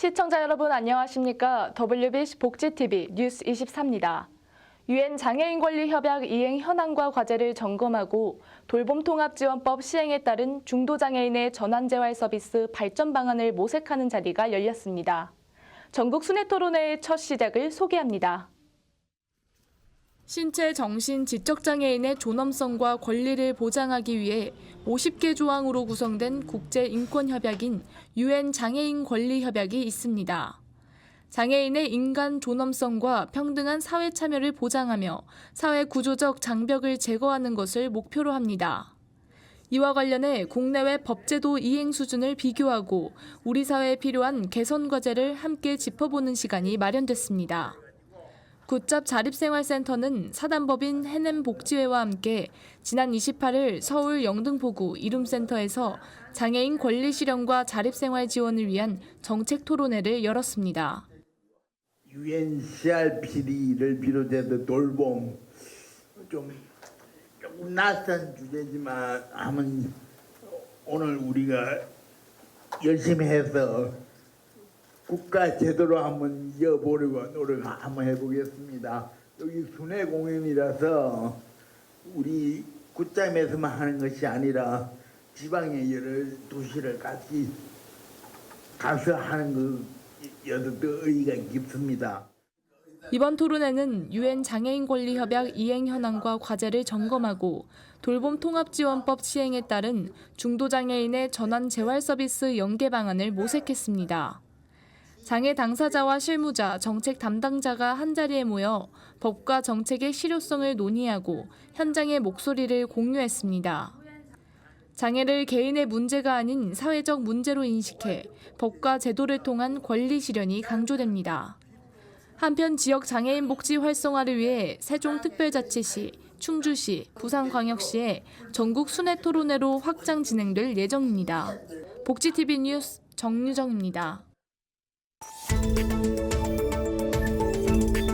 시청자 여러분 안녕하십니까? WBC 복지TV 뉴스 24입니다. 유엔 장애인 권리 협약 이행 현황과 과제를 점검하고 돌봄 통합 지원법 시행에 따른 중도 장애인의 전환 재활 서비스 발전 방안을 모색하는 자리가 열렸습니다. 전국 순회 토론회의 첫 시작을 소개합니다. 신체, 정신, 지적 장애인의 존엄성과 권리를 보장하기 위해 50개 조항으로 구성된 국제 인권 협약인 유엔 장애인 권리 협약이 있습니다. 장애인의 인간 존엄성과 평등한 사회 참여를 보장하며 사회 구조적 장벽을 제거하는 것을 목표로 합니다. 이와 관련해 국내외 법제도 이행 수준을 비교하고 우리 사회에 필요한 개선 과제를 함께 짚어보는 시간이 마련됐습니다. 굿잡 자립생활센터는 사단법인 해냄복지회와 함께 지난 28일 서울 영등포구 이룸센터에서 장애인 권리 실현과 자립생활 지원을 위한 정책 토론회를 열었습니다. UNCRPD를 비롯해서 돌봄 좀 조금 낯선 주제지만 한번 오늘 우리가 열심히 해서 국가 제도로 한번 이어보려고 노력 한번 해보겠습니다. 여기 순회 공연이라서 우리 굿잠에서만 하는 것이 아니라 지방의 여러 도시를 같이 가서 하는 것여도 더 의의가 깊습니다. 이번 토론회는 유엔 장애인 권리 협약 이행 현황과 과제를 점검하고 돌봄 통합 지원법 시행에 따른 중도 장애인의 전환 재활 서비스 연계 방안을 모색했습니다. 장애 당사자와 실무자, 정책 담당자가 한자리에 모여 법과 정책의 실효성을 논의하고 현장의 목소리를 공유했습니다. 장애를 개인의 문제가 아닌 사회적 문제로 인식해 법과 제도를 통한 권리 실현이 강조됩니다. 한편 지역 장애인 복지 활성화를 위해 세종특별자치시, 충주시, 부산광역시에 전국 순회 토론회로 확장 진행될 예정입니다. 복지TV 뉴스 정유정입니다. Thank you.